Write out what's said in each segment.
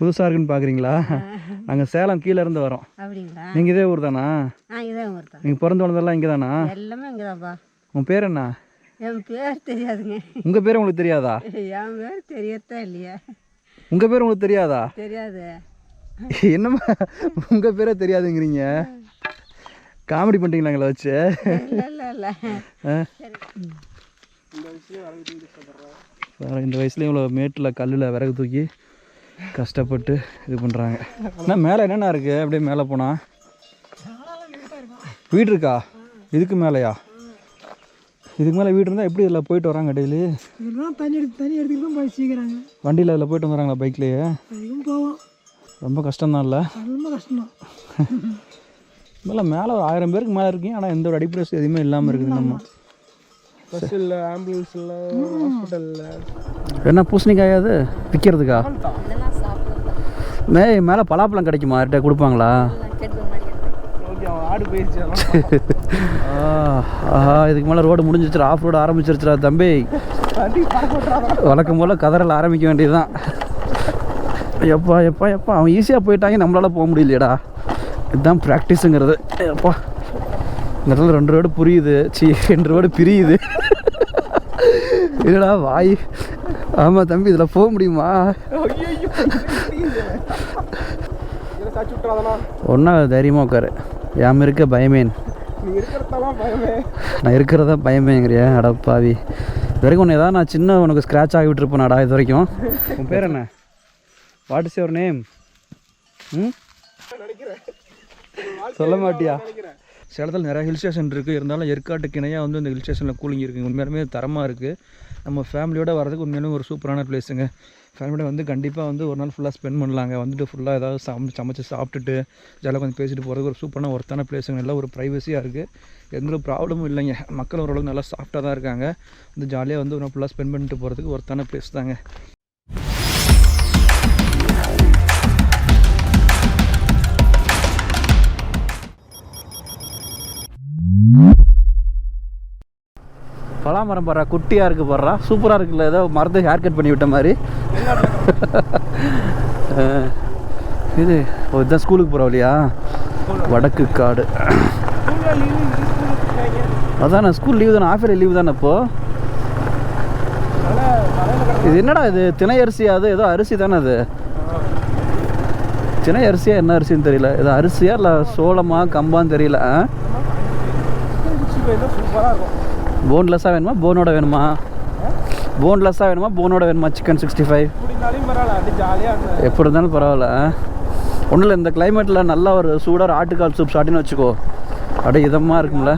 புதுசாக இருக்குன்னு பார்க்குறீங்களா நாங்கள் சேலம் கீழே இருந்து வரோம். அப்படிங்களா? நீங்கள் இதே ஊர் தானா? ஆ இதான் ஒருத்தன் நீங்கள் பிறந்து வளர்ந்ததெல்லாம் இங்கே தானா? எல்லாமே இங்கதான்ப்பா உன் பேர் என்ன? என் பேர் தெரியாதுங்க. உங்கள் பேர் உங்களுக்கு தெரியாதா? என் பேர் தெரியத்தான் இல்லையா. உங்கள் பேர் உங்களுக்கு தெரியாதா? தெரியாது. என்னம்மா உங்கள் பேரே தெரியாதுங்கிறீங்க? காமெடி பண்ணிட்டீங்களா எங்களை வச்சு? இந்த வயசுலேயும் இவ்வளோ மேட்டில் கல்லில் விறகு தூக்கி கஷ்டப்பட்டு இது பண்ணுறாங்க அண்ணா மேலே என்னென்ன இருக்குது அப்படியே மேலே போனால் வீடு இருக்கா? இதுக்கு மேலேயா? இதுக்கு மேலே வீடு இருந்தால் எப்படி இதில் போயிட்டு வராங்க டெய்லி இதெல்லாம் தண்ணி எடுத்து தண்ணி எடுத்துக்கிட்டு தான் போய் சீக்கிராங்க வண்டியில் அதில் போயிட்டு வந்துடுறாங்களா பைக்லேயே போவோம். ரொம்ப கஷ்டம்தான் இல்லை? ரொம்ப கஷ்டம் மேலே மேலே ஒரு ஆயிரம் பேருக்கு மேலே இருக்கீங்க. ஆனால் எந்த ஒரு அடிப்படை வசதி எதுவுமே இல்லாமல் இருக்குது நம்ம. பஸ் இல்லை ஆம்புலன்ஸ் இல்லை ஹாஸ்பிட்டலில் என்ன பூசணிக்காயா அது? விற்கிறதுக்கா மே மேலே பலாப்பழம் கிடைக்குமா? யார்கிட்ட கொடுப்பாங்களா? ஆடு ஆஹா இதுக்கு மேலே ரோடு முடிஞ்சிச்சுரா ஆஃப் ரோடு ஆரம்பிச்சிருச்சுரா தம்பி. வழக்கம் போல் கதறல் ஆரம்பிக்க வேண்டியதுதான். எப்பா எப்பா எப்பா அவன் ஈஸியாக போயிட்டாங்க நம்மளால போக முடியலையடா. இதுதான் ப்ராக்டிஸுங்கிறது எப்பா இந்த இடத்துல ரெண்டு ரோடு புரியுது. சி ரெண்டு ரோடு பிரியுது. இல்லடா வாய். ஆமாம் தம்பி இதில் போக முடியுமா? ஒன்றா தைரியமாக உட்காரு. யாம் இருக்க பயமேன். நீ இருக்கிறதான் பயமே. நான் இருக்கிறதா பயமேங்கிறியா அடப்பாவி இது வரைக்கும் உன்னை ஏதாவது நான் சின்ன உனக்கு ஸ்க்ராட்ச் ஆகி விட்டுருப்பேனாடா இது வரைக்கும். உன் பேர் என்ன? வாட் இஸ் யுவர் நேம் ம்? சொல்ல மாட்டியா? சேலத்தில் நிறைய ஹில் ஸ்டேஷன் இருக்குது இருந்தாலும் ஏற்காட்டுக்கு இணையாக வந்து இந்த ஹில் ஸ்டேஷனில் கூலிங் இருக்குது உண்மையாலுமே தரமாக இருக்குது நம்ம ஃபேமிலியோட வரதுக்கு உண்மையாலுமே ஒரு சூப்பரான பிளேஸுங்க ஃபேமிலியோட வந்து கண்டிப்பாக வந்து ஒரு நாள் ஃபுல்லாக ஸ்பெண்ட் பண்ணலாங்க. வந்துட்டு ஃபுல்லாக ஏதாவது சம சமைச்சு சாப்பிட்டுட்டு ஜாலியாக கொஞ்சம் பேசிட்டு போகிறதுக்கு ஒரு சூப்பரான ஒருத்தான பிளேஸுங்க நல்லா ஒரு ப்ரைவசியாக இருக்குது எந்த ஒரு ப்ராப்ளமும் இல்லைங்க. மக்கள் ஓரளவுக்கு நல்லா சாஃப்டாக தான் இருக்காங்க. வந்து ஜாலியாக வந்து ஒரு நாள் ஃபுல்லாக ஸ்பெண்ட் பண்ணிட்டு போகிறதுக்கு ஒருத்தான பிளேஸ் தாங்க. பலாமரம் பாடுறா குட்டியாக இருக்குது பாடுறா. சூப்பராக இருக்குல்ல. ஏதோ மரத்தை ஹேர் கட் பண்ணி விட்ட மாதிரி. இது இதுதான் ஸ்கூலுக்கு போகிறோம் இல்லையா வடக்கு காடு. அதான் ஸ்கூல் லீவு தானே? ஆஃபர் லீவு தானே இப்போ? இது என்னடா இது? திணை அரிசியா அது? ஏதோ அரிசி தானே அது? திணை அரிசியா என்ன அரிசின்னு தெரியல. ஏதோ அரிசியா இல்லை சோளமா கம்பான்னு தெரியல போன்லெஸ்ஸாக வேணுமா? போனோட வேணுமா? போன்லெஸ்ஸாக வேணுமா? போனோட வேணுமா? சிக்கன் சிக்ஸ்டி ஃபைவ் எப்படி இருந்தாலும் பரவாயில்ல. ஒன்றும் இல்லை இந்த கிளைமேட்டில் நல்லா ஒரு சூடாக ஒரு ஆட்டுக்கால் சூப் சாப்பிட்டுன்னு வச்சுக்கோ. அப்படியே இதமாக இருக்கும்ல.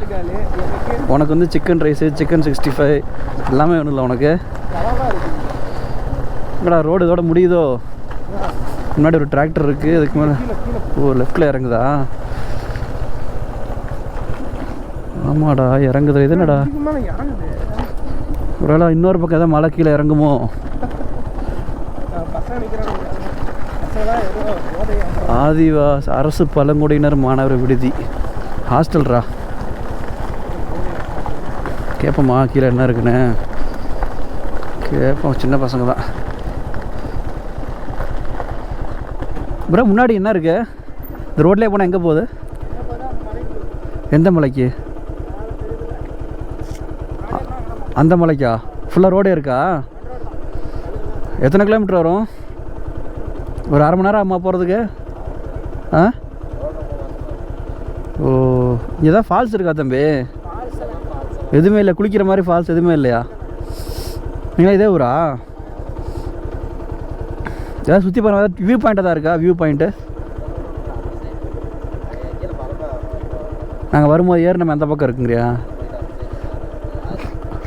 உனக்கு வந்து chicken rice chicken sixty five எல்லாமே வேணும்ல உனக்கு? என்னடா ரோடு இதோட முடியுதோ? முன்னாடி ஒரு டிராக்டர் இருக்குது அதுக்கு மேலே ஓ லெஃப்டில் இறங்குதா? ஆமாடா இறங்குது இது என்னடா? ஒருவேளை இன்னொரு பக்கம் ஏதாவது மலை கீழே இறங்குமோ? ஆதிவாஸ் அரசு பழங்குடியினர் மாணவர் விடுதி. ஹாஸ்டல்ரா? கேட்போம்மா கீழே என்ன இருக்குன்னு? கேட்போம் சின்ன பசங்க தான் ப்ரோ முன்னாடி என்ன இருக்கு? இந்த ரோட்லேயே போனால் எங்கே போகுது? எந்த மலைக்கு? அந்த மலைக்கா? ஃபுல்லாக ரோடே இருக்கா? எத்தனை கிலோமீட்டர் வரும்? ஒரு அரை மணி நேரம் ஆகுமா போகிறதுக்கு ஆ? ஓ இங்கே தான் ஃபால்ஸ் இருக்கா தம்பி? எதுவுமே இல்லை. குளிக்கிற மாதிரி ஃபால்ஸ் எதுவுமே இல்லையா? நீங்களா இதே ஊரா? ஏதாவது சுற்றி பாருங்க. வியூ பாயிண்ட்டாக தான் இருக்கா? வியூ பாயிண்ட்டு நாங்கள் வரும்போது ஏறு நம்ம அந்த பக்கம் இருக்குங்கறியா ஆ பூ போட்டதும் நல்லா தான் ஆ,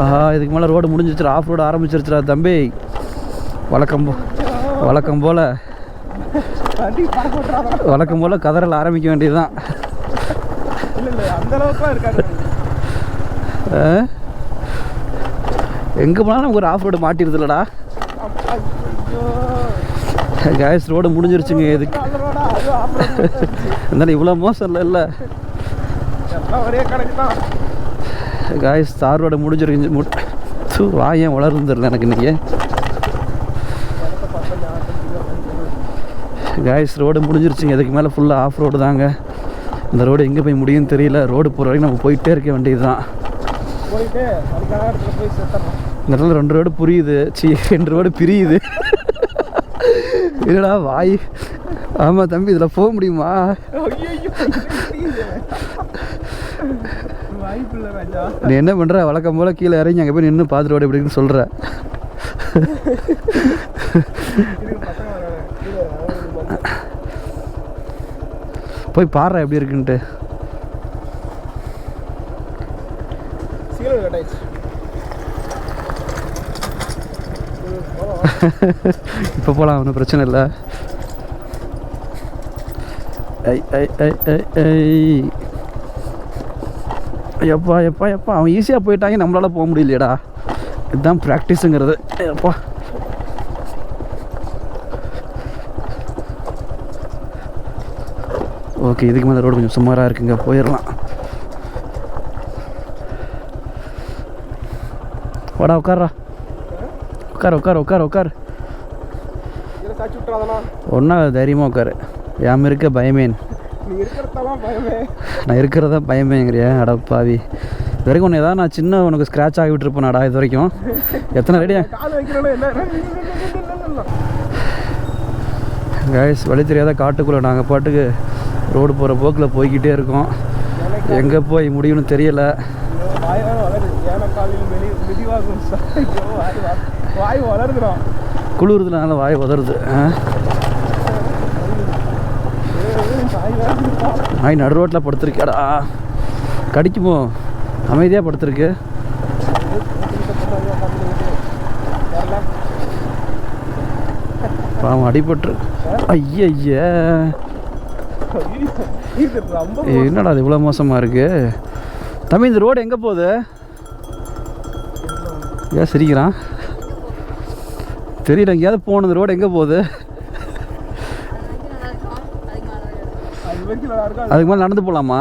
ஆஹா இதுக்கு மேலே ரோடு முடிஞ்சிச்சுரா ஆஃப் ரோடு ஆரம்பிச்சிருச்சுரா தம்பி. வழக்கம் போ வழக்கம் போல். வழக்கம் போல் கதறல் ஆரம்பிக்க வேண்டியதுதான். தான் எங்கே போனாலும் நமக்கு ஒரு ஆஃப் ரோடு மாட்டிருது ஐயோ. கேஸ் ரோடு முடிஞ்சிருச்சுங்க இதுக்கு. இருந்தாலும் இவ்வளோ மோசம் இல்லை இல்லை. ஒரே கணக்கு தான் காய்ஸ் தார் ரோடு முடிஞ்சிருக்கு மு தூ வா ஏன் எனக்கு இன்றைக்கி காய்ஸ் ரோடு முடிஞ்சிருச்சுங்க. இதுக்கு மேலே ஃபுல்லாக ஆஃப் ரோடு தாங்க. இந்த ரோடு எங்கே போய் முடியும்னு தெரியல. ரோடு போகிற வரைக்கும் நம்ம போயிட்டே இருக்க வேண்டியது தான் இந்த இடத்துல ரெண்டு ரோடு புரியுது. சி ரெண்டு ரோடு பிரியுது. என்னடா வாய்? ஆமாம் தம்பி இதில் போக முடியுமா? நீ என்ன பண்ணுற வழக்கம் போல் கீழே இறங்கி அங்கே போய் நின்று பார்த்துட்டு ரோடு எப்படின்னு சொல்கிற. போய் பாடுற எப்படி இருக்குன்ட்டு சீக்கிரம் கட் ஆயிடுச்சு இப்போ போகலாம் ஒன்றும் பிரச்சனை இல்லை. ஐ ஐ ஐ ஐ ஐ. எப்பா எப்பா எப்பா அவன் ஈஸியாக போயிட்டாங்க நம்மளால் போக முடியலையடா. இதுதான் ப்ராக்டிஸுங்கிறது எப்பா ஓகே இதுக்கு மேலே ரோடு கொஞ்சம் சுமாராக இருக்குங்க போயிடலாம். வாடா உட்காரா உட்கார் உட்கார் உட்கார் உட்கார். ஒன்றா தைரியமாக உட்காரு. யாம் இருக்க பயமேன் நான் இருக்கிறதா பயமேங்கிறியா அடப்பாவி இது வரைக்கும் ஒன்று ஏதாவது நான் சின்ன உனக்கு ஸ்க்ராட்ச் ஆகி விட்டுருப்பேனாடா இது வரைக்கும். எத்தனை ரெடியா கைஸ் வழி தெரியாத காட்டுக்குள்ளே நாங்கள் பாட்டுக்கு ரோடு போகிற போக்கில் போய்கிட்டே இருக்கோம். எங்கே போய் முடியும்னு தெரியலை. வாய் வளருதுடும் வாய் வாய் குளிர்றதுனால வாய் உதருது வாய் நாய் நடு ரோட்டில் படுத்துருக்கேடா கடிக்குமோ அமைதியாக படுத்துருக்கு. பாவம் அடிபட்டு ஐய இது என்னடா அது இவ்வளோ மோசமாக இருக்கு? தம்பி இந்த ரோடு எங்கே போகுது? ஏன் சிரிக்கிறான்? தெரியல எங்கேயாவது போகணும் இந்த ரோடு எங்கே போகுது? அதுக்கு மேலே நடந்து போகலாமா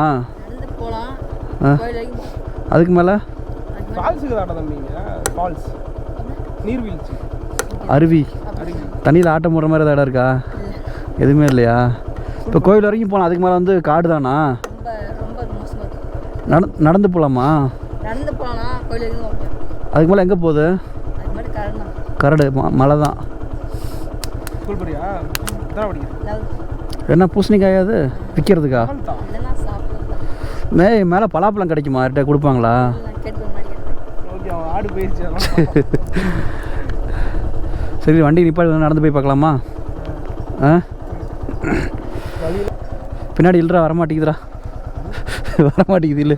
அதுக்கு மேலே? அருவி. தண்ணியில் ஆட்டம் போடுற மாதிரி ஏதாவது இடம் இருக்கா? எதுவுமே இல்லையா? இப்போ கோயில் வரைக்கும் போகலாம் அதுக்கு மேலே வந்து காடு தானா? நடந்து போகலாமா அதுக்கு மேலே எங்கே போகுது அது மாதிரி கரண்ட் தான் கரடு ம- மலை தான் என்ன பூசணிக்காயா அது? விற்கிறதுக்கா மே மேலே பலாப்பழம் கிடைக்குமா? யார்கிட்ட கொடுப்பாங்களா? சரி வண்டி நிப்பாடி நடந்து போய் பார்க்கலாமா? ஆ? பின்னாடி இல்லைடா வரமாட்டேங்குதுடா. வரமாட்டேங்குது இல்லை.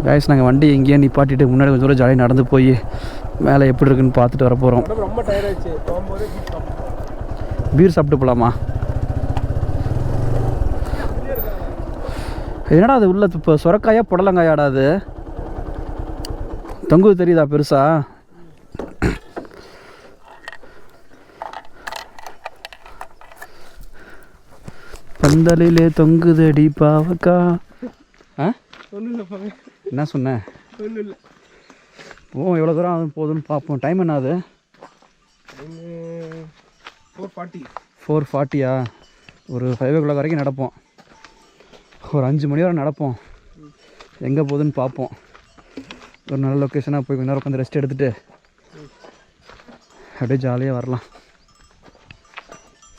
காய்ஸ் நாங்கள் வண்டி எங்கேயே நிப்பாட்டிட்டு முன்னாடி கொஞ்சம் தூரம் ஜாலியாக நடந்து போய் மேலே எப்படி இருக்குன்னு பார்த்துட்டு வர போகிறோம் பீர் சாப்பிட்டு போகலாமா என்னடா அது உள்ள இப்போ சுரக்காயா புடலங்காயாடா அது? தொங்குது தெரியுதா பெருசா? பந்தலிலே தொங்குதடி பாவக்கா. ஆ? ஒன்றும் இல்லை பாங்க என்ன சொன்னேன் ஓ எவ்வளோ தூரம் ஆகுது போதுன்னு பார்ப்போம். டைம் என்ன ஆகுது ஃபோர் ஃபார்ட்டி ஃபோர் ஃபார்ட்டியா ஒரு ஃபைவ் ஓ கிளாக் வரைக்கும் நடப்போம். ஒரு அஞ்சு மணி வரை நடப்போம். எங்கே போகுதுன்னு பார்ப்போம். ஒரு நல்ல லொக்கேஷனாக போய் கொஞ்ச நேரம் உட்காந்து ரெஸ்ட் எடுத்துகிட்டு அப்படியே ஜாலியாக வரலாம்.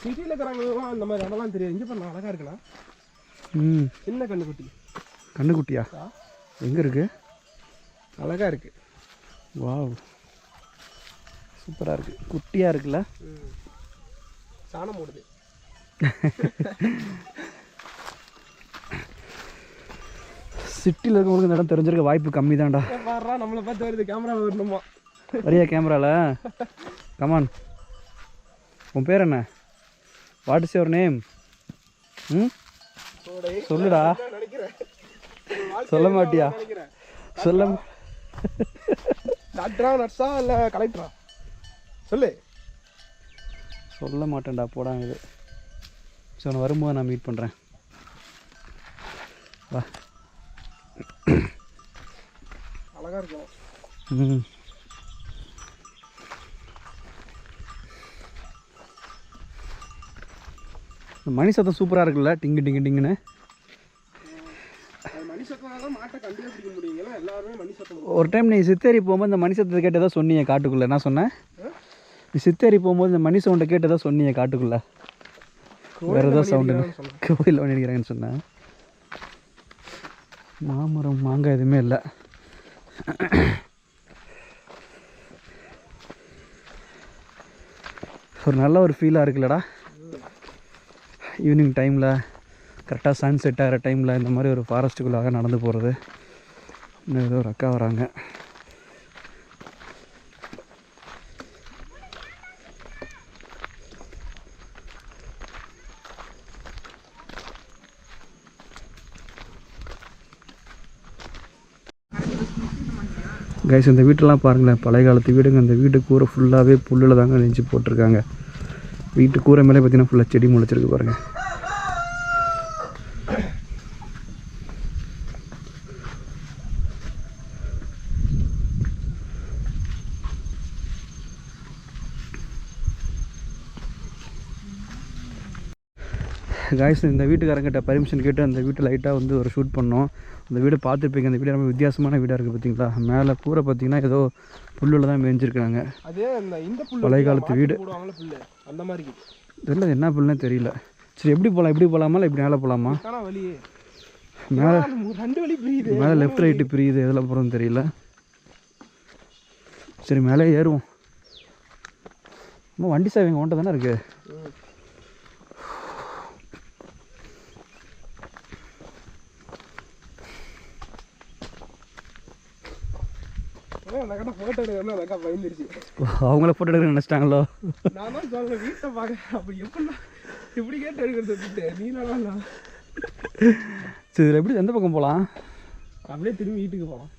சிட்டியில் இருக்கிறவங்கலாம் இந்த மாதிரி இடம்லாம் தெரியாது. இங்கே பண்ண அழகாக இருக்கலாம் ம். சின்ன கண்ணுக்குட்டி. கண்ணுக்குட்டியா? எங்கே இருக்குது அழகாக இருக்கு. வாவ். சூப்பராக இருக்குது குட்டியாக இருக்குல்ல? சாணம் ஓடுது சிட்டியில் இருக்கவங்களுக்கு இந்த இடம் தெரிஞ்சிருக்க வாய்ப்பு கம்மி தான்டா பாடுறா நம்மளை பார்த்து வருது. கேமரா வரணுமா வரியா கேமராவில் கமான் உன் பேர் என்ன? வாட் இஸ் யுவர் நேம் ம்? சொல்லுடா. சொல்ல மாட்டியா? சொல்ல டாக்டரா நர்ஸா இல்லை கலெக்டரா? சொல்லு. சொல்ல மாட்டேன்டா போடா இது. ஸோ நான் வரும்போது நான் மீட் பண்ணுறேன் வா. அழகா இருக்கும். ம் மணி சத்தம் சூப்பராக இருக்குல்ல? டிங்கு டிங்கு டிங்குன்னு அது மணி சத்தம் தான் மாட்டை கண்டிப்பாக பிடிக்க முடியுங்களா எல்லாருமே மணி சத்தம் ஒரு டைம் நீ சித்தேரி போகும்போது இந்த மணி சத்தத்தை கேட்டதா சொன்னீங்க காட்டுக்குள்ளே. என்ன சொன்னேன் நீ சித்தேரி போகும்போது இந்த மணி சவுண்டை கேட்டதா சொன்னீங்க காட்டுக்குள்ளே. வேறு ஏதோ சவுண்டு கோயில் பண்ணியிருக்கிறாங்கன்னு சொன்னேன். மாமரம் மாங்காய் எதுவுமே இல்லை. ஒரு நல்ல ஒரு ஃபீலாக இருக்குல்லடா. ஈவினிங் டைமில் கரெக்டாக சன் செட் ஆகிற டைமில் இந்த மாதிரி ஒரு ஃபாரஸ்ட்டுக்குள்ளாக நடந்து போகிறது இன்னும் ஏதோ ஒரு அக்கா வராங்க. கைஸ் இந்த வீட்டெல்லாம் பாருங்களேன். பழைய காலத்து வீடுங்க. அந்த வீட்டு கூரை ஃபுல்லாகவே புல்லில் தாங்க நெஞ்சு போட்டிருக்காங்க. வீட்டு கூரை மேலே பார்த்தீங்கன்னா ஃபுல்லாக செடி முளைச்சிருக்கு பாருங்கள் காய்ஸ் இந்த வீட்டுக்காரங்கிட்ட பர்மிஷன் கேட்டு அந்த வீட்டு லைட்டாக வந்து ஒரு ஷூட் பண்ணோம். அந்த வீடு பார்த்துருப்பீங்க. அந்த வீடு ரொம்ப வித்தியாசமான வீடாக இருக்குது பார்த்தீங்களா மேலே கூரை பார்த்தீங்கன்னா ஏதோ புல்லில் தான் புல்லு பழைய காலத்து வீடு. அந்த மாதிரி தெரியல என்ன புல்லுனே தெரியல. சரி எப்படி போகலாம் இப்படி போகலாமா இல்லை இப்படி மேலே போகலாமா மேலே மேலே லெஃப்ட் ரைட்டு பிரியுது. எதில் போகிறோன்னு தெரியல. சரி மேலே ஏறுவோம். வண்டி சேவைங்க உன்ட்ட தானே இருக்குது அந்த அக்கா போட்டோ எடுக்கணும் அந்த அக்கா பயந்துருச்சு. அவங்கள ஃபோட்டோ எடுக்க நினச்சிட்டாங்களோ? நான் தான் சொல்றேன் வீட்டை பார்க்க அப்படி எப்படிலாம் இப்படி கேட்டு எடுக்கிறது விட்டு நீ நல்லா சரி இதில் எப்படி எந்த பக்கம் போகலாம் அப்படியே திரும்பி வீட்டுக்கு போகலாம்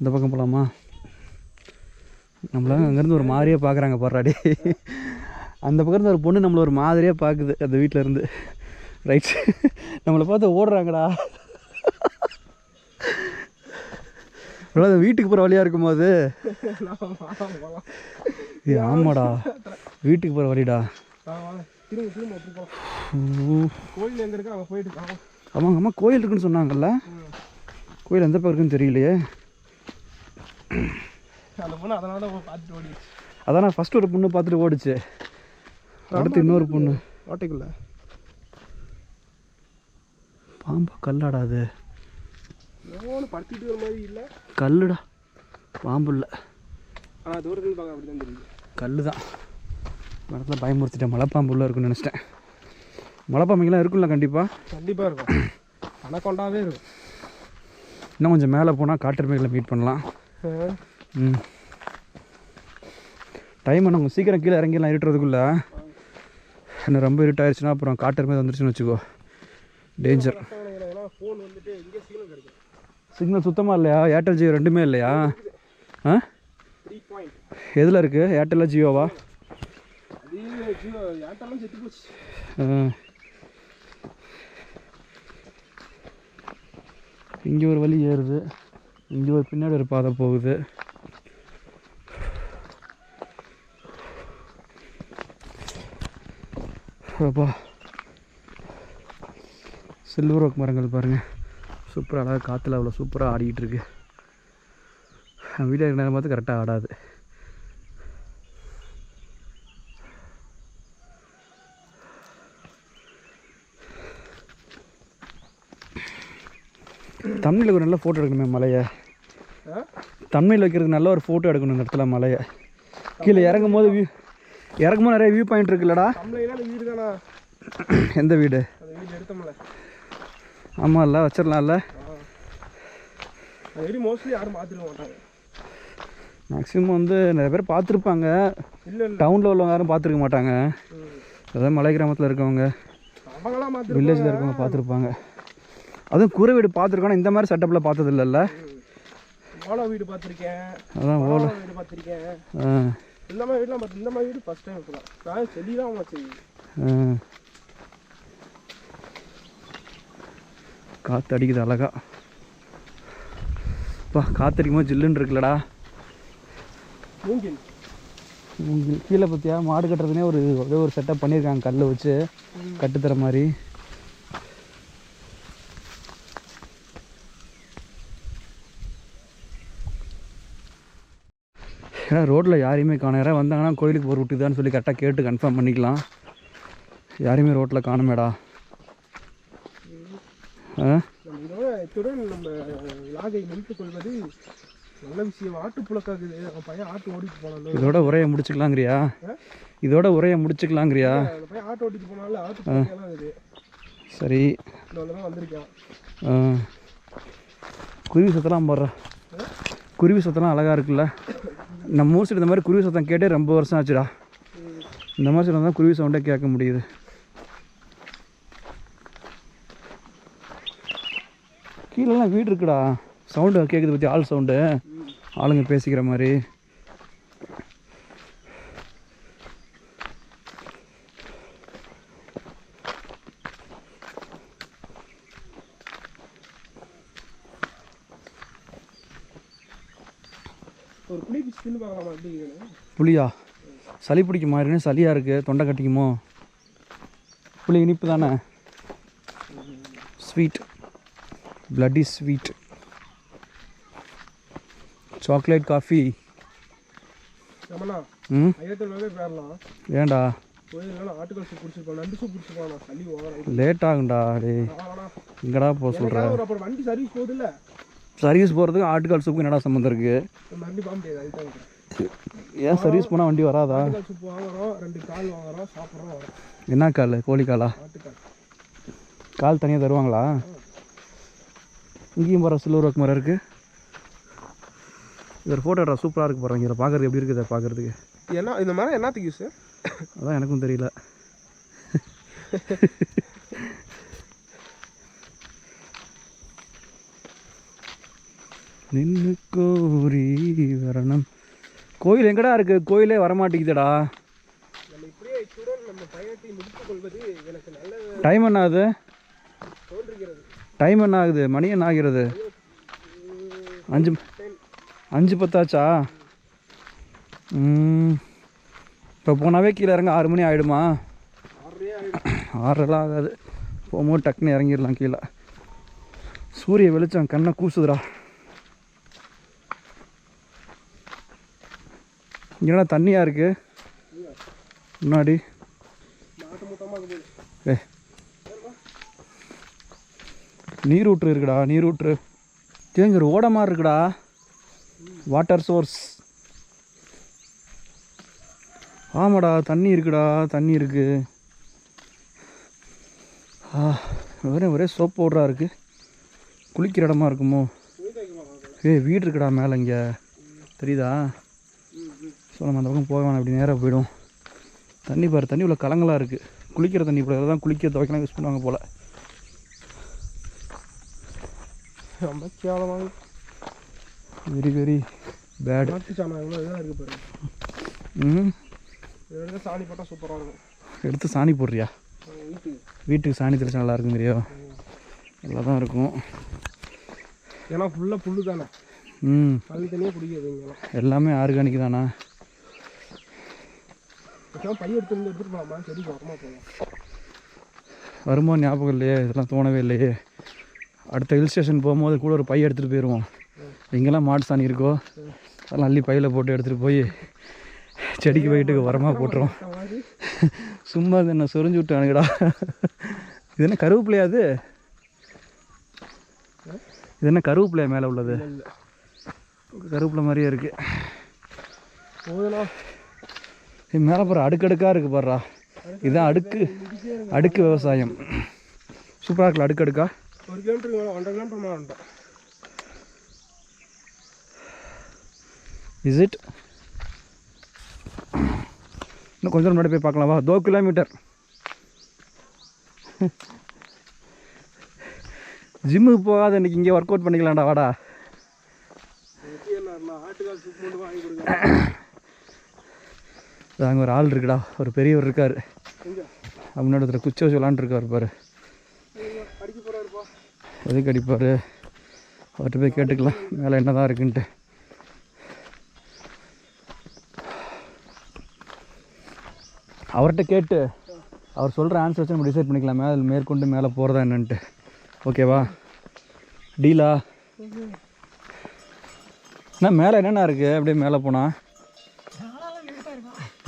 இந்த பக்கம் போகலாமா நம்மள அங்கேருந்து ஒரு மாதிரியாக பார்க்குறாங்க போடுறாடி அந்த பக்கம் இருந்து ஒரு பொண்ணு நம்மளை ஒரு மாதிரியாக பார்க்குது அந்த வீட்டில் இருந்து. ரைட் நம்மளை பார்த்து ஓடுறாங்கடா. அது வீட்டுக்கு போகிற வழியாக இருக்கும்போது ஏ ஆமாடா. வீட்டுக்கு போகிற வழிடா. கோயில் எங்கே இருக்கு? அங்கே போயிட்டு ஆமாங்க அம்மா கோயில் இருக்குன்னு சொன்னாங்கல்ல? கோயில் எந்த பக்கம் இருக்குன்னு தெரியலையே. அந்த பொண்ணு அதனால பார்த்துட்டு அதான் நான் ஃபஸ்ட்டு ஒரு பொண்ணு பார்த்துட்டு ஓடிச்சு. அடுத்து இன்னொரு பொண்ணு. ஓட்டைக்குள்ள. பாம்பா கல்லாடா அது. ஒன்று படுத்திட்டு வர மாதிரி இல்லை? கல்லுடா. பாம்பு இல்லை. ஆனால் தூரத்தில் பார்க்க அப்படி தான் தெரியுது. கல் தான் மரத்தில் பயமுறுத்திட்டேன். மலைப்பாம்பு உள்ள இருக்குன்னு நினச்சிட்டேன். மலைப்பாம்புங்கெல்லாம் இருக்குல்ல கண்டிப்பாக கண்டிப்பாக இருக்கும். அனக்கொண்டாவே இருக்கும். இன்னும் கொஞ்சம் மேலே போனால் காட்டெருமைகளை மீட் பண்ணலாம். ம். டைம் நம்ம சீக்கிரம் கீழே இறங்கிடலாம் இருட்டுறதுக்குள்ள. இன்னும் ரொம்ப இருட்டாயிருச்சுன்னா அப்புறம் காட்டெருமை வந்துருச்சுன்னு வச்சுக்கோ. டேஞ்சர் ஃபோன் வந்துட்டு இங்கே சிக்னல் கிடைக்கும் சிக்னல் சுத்தமாக இல்லையா? ஏர்டெல் ஜியோ ரெண்டுமே இல்லையா? ஆ? எதில் இருக்குது ஏர்டெல்லா ஜியோவா ஜியோ இங்கே ஒரு வழி ஏறுது. இங்கே ஒரு பின்னாடி ஒரு பாதை போகுது. அப்பா. சில்வர் ஓக் மரங்கள் பாருங்கள் சூப்பராக அழகாக காற்றுல அவ்வளோ சூப்பராக ஆடிக்கிட்டு இருக்கு. வீடியோ இருக்கிற நேரம் பார்த்து கரெக்டாக ஆடாது. தமிழில் ஒரு நல்ல ஃபோட்டோ எடுக்கணுமே மலையை. ஆ? தன்மையில் வைக்கிறதுக்கு நல்ல ஒரு ஃபோட்டோ எடுக்கணும் இந்த இடத்துல மலையை. கீழே இறங்கும் போது வியூ இறங்கும் போது நிறைய வியூ பாயிண்ட் இருக்குல்லடா எந்த வீடு? எடுத்தோம்ல ஆமாம்ல வச்சிடலாம்ல வீடு மோஸ்ட்லி யாரும் பார்த்துருக்க மாட்டாங்க. மேக்ஸிமம் வந்து நிறைய பேர் பார்த்துருப்பாங்க. டவுனில் உள்ளவங்க யாரும் பார்த்துருக்க மாட்டாங்க. அதாவது மலை கிராமத்தில் இருக்கவங்க வில்லேஜில் இருக்கவங்க பார்த்துருப்பாங்க. அதுவும் கூரை வீடு பார்த்துருக்கோன்னா இந்த மாதிரி செட்டப்பில் பார்த்தது இல்லைல்ல ஓலா வீடு பார்த்துருக்கேன். அதான் ஓல வீடு பார்த்துருக்கேன். இந்த மாதிரி வீடுலாம் பார்த்து இந்த மாதிரி வீடு ஃபஸ்ட் டைம் நான் செடி தான் வச்சு காற்று அடிக்குது அழகா. அப்பா காத்தடிக்கும் போது ஜில்லுன்னு இருக்குல்லடா. மூங்கில். மூங்கில். கீழே பார்த்தியா மாடு கட்டுறதுனே ஒரு ஒரே ஒரு செட்டப் பண்ணியிருக்காங்க கல்லை வச்சு கட்டுத்தர மாதிரி. ஏன்னா ரோட்டில் யாரையுமே காணும். யாராவது வந்தாங்கன்னா கோயிலுக்கு போகிற விட்டுதான்னு சொல்லி கரெக்டாக கேட்டு கன்ஃபார்ம் பண்ணிக்கலாம். யாரையுமே ரோட்டில் காணுமேடா. இத்துடன் நம்ம லாகை நிறுத்திக் கொள்வது நல்ல விஷயம். ஆட்டு புழக்காக்குது அவன் பையன் ஆட்டு ஓடிட்டு போனாலும் இதோட உரையை முடிச்சுக்கலாங்கிறியா? இதோட உரையை முடிச்சுக்கலாங்கிறியா? அந்த பையன் ஆட்டு ஓட்டிட்டு போனாலும் ஆட்டு புழக்கெல்லாம் இருக்குது. சரி. வந்திருக்கான். ஆ. குருவி சத்தம்லாம் போடுற. குருவி சத்தம்லாம் அழகாக இருக்குல்ல? நம்ம ஊர் சைடு இந்த மாதிரி குருவி சத்தம் கேட்டே ரொம்ப வருஷம் ஆச்சுடா. இந்த மாதிரி சத்தம் தான் குருவி சவுண்டே கேட்க முடியுது. கீழெல்லாம் வீடு இருக்குடா. சவுண்டு கேட்குது பற்றி ஆள் சவுண்டு ஆளுங்க பேசிக்கிற மாதிரி? புளியா சளி பிடிக்க மாதிரின்னு சளியாக இருக்குது தொண்டை கட்டிக்குமோ? புளி இனிப்பு தானே sweet bloody sweet chocolate coffee Ramana ம் ஐயத்தில் மேலே போயிடலாம் ஏன்டா கோயிலாம் ஆட்டுக்கல் சூப் குடிச்சிருப்போம் நண்டு சூப் குடிச்சிருப்பான் சளி ஓவரம் லேட் ஆகும்டா டேய். எங்கடா போக சொல்கிற சர்வீஸ் போகிறதுக்கு ஆட்டுக்கால் சூப்புக்கு என்னடா சம்மந்தம் இருக்குது ஏன் சர்வீஸ் போனால் வண்டி வராதா? என்ன கால்? கோழி காலா? கால் தனியாக தருவாங்களா? இங்கேயும் போகிற சில்வர் ஒர்க் மரம் இருக்குது இது ஒரு ஃபோட்டோடா சூப்பராக இருக்கு பாருங்க இதில் பார்க்குறது எப்படி இருக்குது பார்க்குறதுக்கு. என்ன இந்த மரம் என்னத்துக்கு யூஸ் அதான் எனக்கும் தெரியல. நின்று கோரி வரணும். கோயில் எங்கடா இருக்கு? கோயிலே வரமாட்டேங்குதுடா. டைம் என்ன ஆகுது தோன்றுகிறது. டைம் என்ன ஆகுது? மணி என்ன ஆகிறது? அஞ்சு அஞ்சு பத்தாச்சா? இப்போ போனாவே கீழே இறங்க ஆறு மணி ஆகிடுமா ஆறெல்லாம் ஆகாது. போகும்போது டக்குன்னு இறங்கிடலாம் கீழே. சூரிய வெளிச்சம் கண்ணை கூசுதுடா. என்னடா தண்ணியாக இருக்குது முன்னாடி நாட்டு மூட்டமாக இருக்குது ஏ நீரூற்று இருக்குடா நீரூற்று. தேங்க ஒரு ஓட மாதிரி இருக்குடா. வாட்டர் சோர்ஸ் ஆமாடா தண்ணி இருக்குடா தண்ணி இருக்கு. ஆ ஒரே ஒரே சோப் பவுடரா இருக்கு. குளிக்கிற இடமா இருக்குமோ? ஏய் வீடு இருக்குடா மேலே இங்கே. தெரியுதா? ஸோ நம்ம அந்த பக்கம் போக வேணாம் அப்படி நேராக போயிடும். தண்ணி பாரு தண்ணி உள்ள கலங்களாக இருக்குது குளிக்கிற தண்ணி இப்போ தான் குளிக்க துவைக்கலாம் யூஸ் பண்ணுவாங்க போல். ரொம்ப கேவலமாக வெரி வெரி பேட் சாணம் எவ்வளோ இதாக இருக்குது பாருங்க ம் இதோட சாணி போட்டால் சூப்பராக இருக்கும். எடுத்து சாணி போடுறியா? வீட்டுக்கு. வீட்டுக்கு சாணி தெளிச்சா நல்லா இருக்கும் தெரியும்? நல்லா தான் இருக்கும். ஏன்னா ஃபுல்லாக புல்லு தானே. ம். தண்ணி தண்ணியே இங்கெல்லாம் எல்லாமே. ஆர்கானிக் தானா? பைய எடுத்துருந்து எடுத்துகிட்டு போகலாமா செடிக்கு வரமா போகலாம் வருமா ஞாபகம் இல்லையே? இதெல்லாம் தோணவே இல்லையே. அடுத்த ஹில் ஸ்டேஷன் போகும்போது கூட ஒரு பை எடுத்துகிட்டு போயிடுவோம் எங்கெல்லாம் மாட்டு சாணி இருக்கோ அதெல்லாம் அள்ளி பையில் போட்டு எடுத்துகிட்டு போய் செடிக்கு போயிட்டு உரமாக போட்டுரும் சும்மா இது என்ன சொரிஞ்சு விட்டானுங்கடா. இது என்ன கருவேப்பிலையா அது? இது என்ன கருவேப்பிலையா மேலே உள்ளது? கருவேப்பிலை மாதிரியே இருக்கு. போதுண்ணா இது மேலே பாரு அடுக்கடுக்காக இருக்கு பாருடா. இதுதான் அடுக்கு அடுக்கு விவசாயம். சூப்பராக இருக்குல்ல அடுக்கடுக்கா? ஒரு மேலே ஒன்றரை கிலோமீட்டர் மேலே வந்துட்டோம் இஸ் இட் இன்னும் கொஞ்சம் முன்னாடி போய் பார்க்கலாம். வா தோ கிலோமீட்டர். ஜிம்முக்கு போகாத இன்னைக்கு இங்கே ஒர்க் அவுட் பண்ணிக்கலாம்டா வாடா. அங்கே ஒரு ஆள் இருக்குடா. ஒரு பெரியவர் இருக்கார். முன்னாடி ஒருத்தர் குச்சி வச்சு விளாண்டுருக்கார் பாரு. எதுக்கு அடிப்பார் அவர்கிட்ட போய் கேட்டுக்கலாம். மேலே என்ன தான் இருக்குன்ட்டு. அவர்கிட்ட கேட்டு அவர் சொல்கிற ஆன்சர் வச்சு நம்ம டிசைட் பண்ணிக்கலாம். மேலே மேற்கொண்டு மேலே போகிறதா என்னன்ட்டு. ஓகேவா டீலா அண்ணா மேலே என்னென்ன இருக்குது அப்படியே மேலே போனால்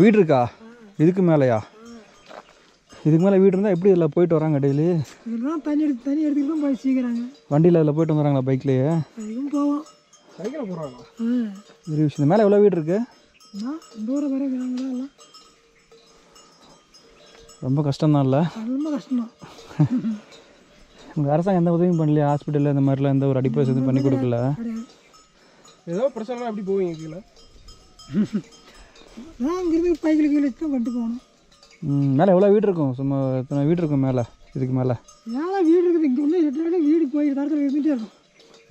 வீடு இருக்கா? இதுக்கு மேலேயா? இதுக்கு மேலே வீடு இருந்தால் எப்படி இதில் போயிட்டு வராங்க டெய்லி இதெல்லாம் தண்ணி எடுத்து தண்ணி எடுத்துக்கிட்டு தான் போய் சீக்கிராங்க வண்டியில் இதில் போயிட்டு வந்துடுறாங்களா பைக்லேயே அதுக்கும் போவோம். சைக்கிளில் போகிறாங்களா ஒரு விஷயம். இந்த மேலே எவ்வளோ வீடு இருக்குது தூரம் வரை தான் எல்லாம். ரொம்ப கஷ்டம்தான் இல்லை? ரொம்ப கஷ்டம்தான் உங்கள் அரசாங்கம் எந்த உதவியும் பண்ணலையா ஹாஸ்பிட்டலில் இந்த மாதிரிலாம் எந்த ஒரு அடிப்படை எதுவும் பண்ணி கொடுக்கல. ஏதோ பிரச்சனைனா எப்படி போவீங்க கீழே? நான் இங்கிருந்து பைக்கில் கீழே தான் கொண்டு போகணும். மேலே எவ்வளோ வீடு இருக்கும்? சும்மா எத்தனை வீடு இருக்கும் மேலே? இதுக்கு மேலே. ஏன்னா வீடு இருக்குது. இங்கே ஒன்று எட்டு வீடு போய் தரத்தில் இருந்துகிட்டே இருக்கும்?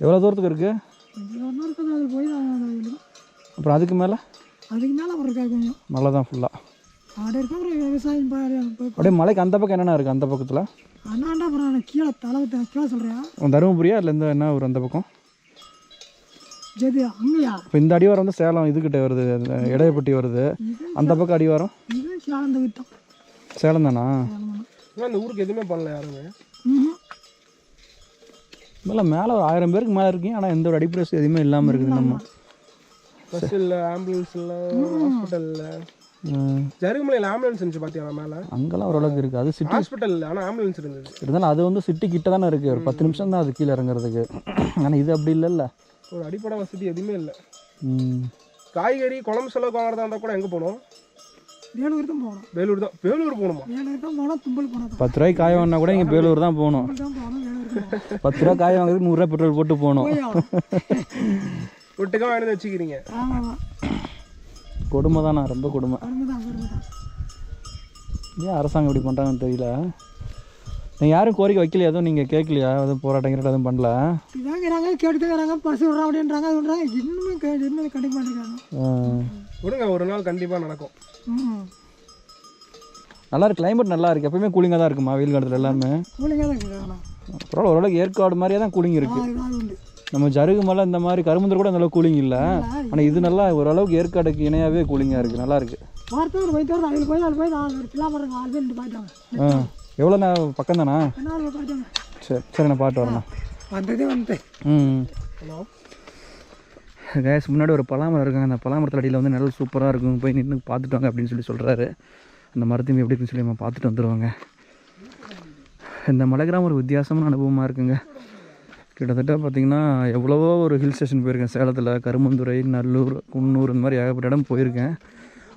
எவ்வளோ தூரத்துக்கு இருக்குது ஒரு இருக்குது அதில் போய் அப்புறம் அதுக்கு மேலே? அதுக்கு மேலே அப்புறம் இருக்கா கொஞ்சம். மலை தான் ஃபுல்லாக ஆடு இருக்கும் அப்புறம் விவசாயம் அப்படியே மலைக்கு அந்த பக்கம் என்னென்ன இருக்குது அந்த பக்கத்தில்? அண்ணாண்டா அப்புறம் கீழே தலை கீழே சொல்கிறேன் தருமபுரியா? இல்லை இந்த என்ன ஊர் அந்த பக்கம்? அங்கேயா? இப்போ இந்த அடிவாரம் வந்து சேலம் இதுக்கிட்ட வருது அந்த இடையப்பட்டி வருது. அந்த பக்கம் அடிவாரம்? இது சேலம் தானா? ஏன்னா இந்த ஊருக்கு எதுவுமே பண்ணல யாருமே? மேலே மேலே ஒரு ஆயிரம் பேருக்கு மேலே இருக்கீங்க ஆனால் எந்த ஒரு அடிப்படை எதுவுமே இல்லாமல் இருக்குது நம்ம. பஸ் இல்லை ஆம்புலன்ஸ் இல்லை ஹாஸ்பிட்டல் இல்லை. ஆம்புலன்ஸ் இருந்துச்சு பார்த்தியா மேலே? அங்கெல்லாம் ஓரளவுக்கு இருக்குது அது சிட்டி ஹாஸ்பிட்டல் ஆனால் ஆம்புலன்ஸ் இருந்தது. இருந்தாலும் அது வந்து சிட்டி கிட்ட தானே இருக்குது ஒரு பத்து நிமிஷம் தான் அது கீழே இறங்குறதுக்கு. ஆனால் இது அப்படி இல்லைல்ல. ஒரு அடிப்படை வசதி எதுவுமே இல்லை. ம். காய்கறி குழம்பு செலவு வாங்குறதா இருந்தால் கூட எங்கே போகணும் வேலூர் தான் போகணும் வேலூர் தான். வேலூர் போகணுமா? வேலூர் தான் போனால் தும்பல் தான் பத்து ரூபாய்க்கு காய வாங்கினா கூட இங்கே போகணும். போகணும் வேலூர் தான் போகணும் பத்து ரூபா காய வாங்குறதுக்கு நூறுரூவா பெட்ரோல் போட்டு போகணும். ஒட்டுக்கா வாங்கி. வச்சுக்கிறீங்க. கொடுமை தானா ரொம்ப கொடுமை. ஏன் அரசாங்கம் இப்படி பண்ணுறாங்கன்னு தெரியல? நீங்கள் யாரும் கோரிக்கை வைக்கலையா? எதுவும் நீங்கள் கேட்கலையா? எதுவும் போராட்டம் கீராட்டம் எதுவும் பண்ணல? இதாங்கிறாங்க கேட்டுக்கிறாங்க பஸ் விட்றோம் அப்படின்றாங்க அது விட்றாங்க. இன்னுமே கே இன்னும் கண்டிப்பாக மாட்டேங்கிறாங்க. விடுங்க ஒரு நாள் கண்டிப்பாக நடக்கும். ம் நல்லா இருக்கு கிளைமேட் நல்லா இருக்குது எப்பயுமே கூலிங்காக தான் இருக்குமா வெயில் காலத்தில் எல்லாமே? கூலிங்காக தான் இருக்குது ஆனால் பரவாயில்ல ஓரளவுக்கு ஏற்காடு மாதிரியே தான் கூலிங் இருக்குது நம்ம ஜருகு மலை இந்த மாதிரி கருமந்தர் கூட அந்த அளவுக்கு கூலிங் இல்லை. ஆனால் இது நல்லா ஓரளவுக்கு ஏற்காடுக்கு இணையாகவே கூலிங்காக இருக்குது நல்லா இருக்குது வார்த்தை ஒரு வைத்து வருது அதில் போய் அதில் போய் நாலு ஒரு பிள்ளை மரம் நாலு பேர் நின்று போயிட்டாங்க ஆ எவ்வளோ நான் பக்கம் தானா சரி சரி நான் பாட்டு வரேண்ணா வந்ததே வந்துட்டேன். ம். ஹலோ? கேஸ் முன்னாடி ஒரு பலாமரம் இருக்காங்க. அந்த பலாமரத்தில் அடியில் வந்து நிழல் சூப்பராக இருக்கும். போய் நின்று பார்த்துட்டு வாங்க அப்படின்னு சொல்லி சொல்கிறாரு அந்த மரத்தையும் எப்படி இருக்குன்னு சொல்லி நம்ம பார்த்துட்டு வந்துடுவாங்க இந்த மலைக்கிராமம் ஒரு வித்தியாசமான அனுபவமாக இருக்குங்க. கிட்டத்தட்ட பார்த்திங்கன்னா எவ்வளவோ ஒரு ஹில் ஸ்டேஷன் போயிருக்கேன். சேலத்தில் கருமந்துறை நல்லூர் குன்னூர் இந்த மாதிரி ஏகப்பட்ட இடம் போயிருக்கேன்.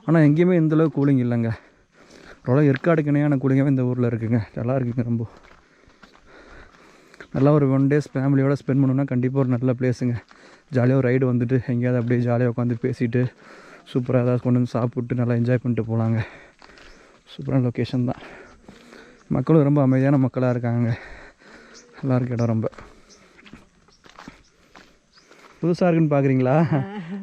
ஆனால் எங்கேயுமே இந்த அளவுக்கு கூலிங் இல்லைங்க. ரொம்ப ஏற்காடுக்கு இணையான கூலிங்காகவே இந்த ஊரில் இருக்குங்க. நல்லா இருக்குங்க ரொம்ப. நல்லா ஒரு ஒன் டேஸ் ஃபேமிலியோடு ஸ்பெண்ட் பண்ணணும்னா கண்டிப்பாக ஒரு நல்ல பிளேஸுங்க ஜாலியாக ஒரு ரைடு வந்துட்டு எங்கேயாவது அப்படியே ஜாலியாக உட்காந்து பேசிட்டு சூப்பராக ஏதாவது கொண்டு வந்து சாப்பிட்டு நல்லா என்ஜாய் பண்ணிட்டு போகலாங்க சூப்பரான லொக்கேஷன் தான். மக்களும் ரொம்ப அமைதியான மக்களாக இருக்காங்க. நல்லா இருக்கு இடம் ரொம்ப. புதுசாக இருக்குன்னு பார்க்குறீங்களா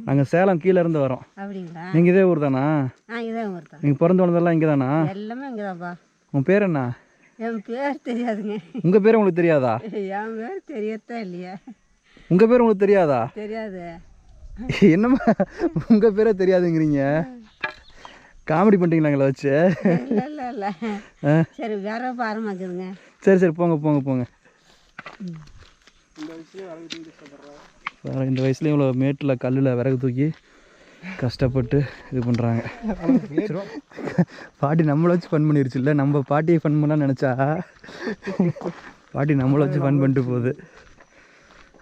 நாங்கள் சேலம் கீழே இருந்து வரோம். அப்படிங்களா? நீங்கள் இதே ஊர் தானா? ஆ இதான் ஒருத்தன் நீங்கள் பிறந்து வளர்ந்ததெல்லாம் இங்கே தானா? எல்லாமே இங்கதான்ப்பா உன் பேர் என்ன? என் பேர் தெரியாதுங்க. உங்கள் பேர் உங்களுக்கு தெரியாதா? என் பேர் தெரியத்தான் இல்லையா. உங்கள் பேர் உங்களுக்கு தெரியாதா? தெரியாது. என்னம்மா உங்கள் பேரே தெரியாதுங்கிறீங்க? காமெடி பண்ணிட்டீங்களா எங்களை வச்சு? இல்லை இல்லை சரி வேற பாரமாக்குதுங்க சரி சரி போங்க போங்க போங்க. இந்த இந்த வயசுலேயும் இவ்வளோ மேட்டில் கல்லில் விறகு தூக்கி கஷ்டப்பட்டு இது பண்ணுறாங்க பாட்டி நம்மளை வச்சு ஃபன் பண்ணிருச்சு இல்லை நம்ம பாட்டியை ஃபன் பண்ணலாம் நினச்சா பாட்டி நம்மளை வச்சு ஃபன் பண்ணிட்டு போகுது.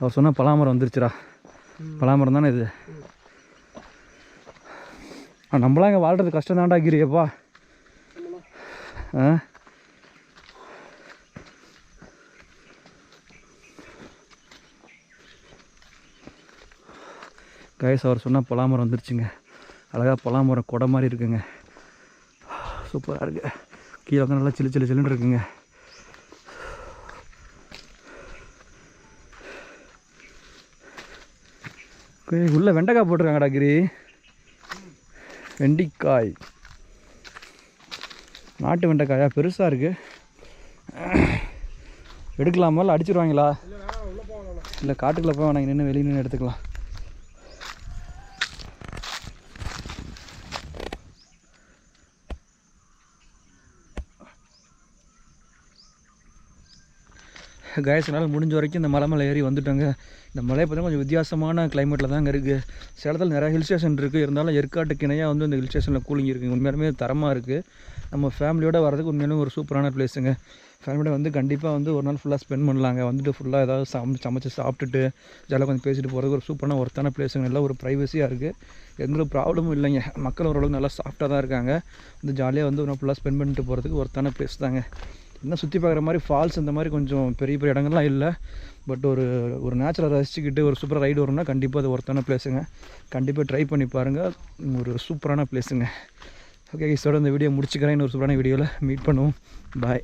அவர் சொன்ன பலாமரம் வந்துருச்சுடா. பலாமரம் தானே இது? நம்மளாம் இங்கே வாழ்கிறது கஷ்டம் தான்டா கிரியப்பா ஆ? கைஸ் அவர் சொன்னால் பலாமரம் வந்துருச்சுங்க. அழகாக பலாமரம் கொடை மாதிரி இருக்குங்க. சூப்பராக இருக்குது கீழே வந்து நல்லா சில்லு சில்லு சில்லுன்னு இருக்குங்க. உள்ள வெண்டைக்காய் போட்டிருக்காங்கடா கிரி. வெண்டிக்காய். நாட்டு வெண்டைக்காயா? பெருசாக இருக்குது எடுக்கலாமா? இல்லை அடிச்சிருவாங்களா? இல்லை காட்டுக்குள்ளே போய் நாங்கள் நின்று வெளியே நின்று எடுத்துக்கலாம். கயசனால் முடிஞ்ச வரைக்கும் இந்த மலை மேலே ஏறி வந்துட்டோங்க. இந்த மலை பார்த்தீங்கன்னா கொஞ்சம் வித்தியாசமான கிளைமேட்டில் தாங்க இருக்குது சேலத்தில் நிறையா ஹில் ஸ்டேஷன் இருக்குது இருந்தாலும் ஏற்காட்டுக்கு இணையாக வந்து இந்த ஹில் ஸ்டேஷனில் கூலிங் இருக்குது உண்மையாலுமே தரமாக இருக்குது நம்ம ஃபேமிலியோட வரதுக்கு உண்மையிலும் ஒரு சூப்பரான பிளேஸுங்க ஃபேமிலியோட வந்து கண்டிப்பாக வந்து ஒரு நாள் ஃபுல்லாக ஸ்பெண்ட் பண்ணலாங்க. வந்துட்டு ஃபுல்லாக ஏதாவது சமை சமைச்சு சாப்பிட்டுட்டு ஜாலியாக கொஞ்சம் பேசிட்டு போகிறதுக்கு ஒரு சூப்பரான ஒருத்தான பிளேஸுங்க நல்லா ஒரு ப்ரைவசியாக இருக்குது எந்த ஒரு ப்ராப்ளமும் இல்லைங்க. மக்கள் ஓரளவுக்கு நல்லா சாஃப்டாக தான் இருக்காங்க. வந்து ஜாலியாக வந்து ஒரு நாள் ஃபுல்லாக ஸ்பெண்ட் பண்ணிட்டு போகிறதுக்கு ஒருத்தான பிளேஸ் தாங்க. இன்னும் சுற்றி பார்க்குற மாதிரி ஃபால்ஸ் இந்த மாதிரி கொஞ்சம் பெரிய பெரிய இடங்கள்லாம் இல்லை. பட் ஒரு ஒரு நேச்சுரல் ரசிச்சுக்கிட்டு ஒரு சூப்பராக ரைடு வரும்னா கண்டிப்பாக அது ஒருத்தான பிளேஸுங்க கண்டிப்பாக ட்ரை பண்ணி பாருங்கள் ஒரு சூப்பரான பிளேஸுங்க ஓகே இதோட இந்த வீடியோ முடிச்சுக்கிறேன். இன்னொரு சூப்பரான வீடியோவில் மீட் பண்ணுவோம். பாய்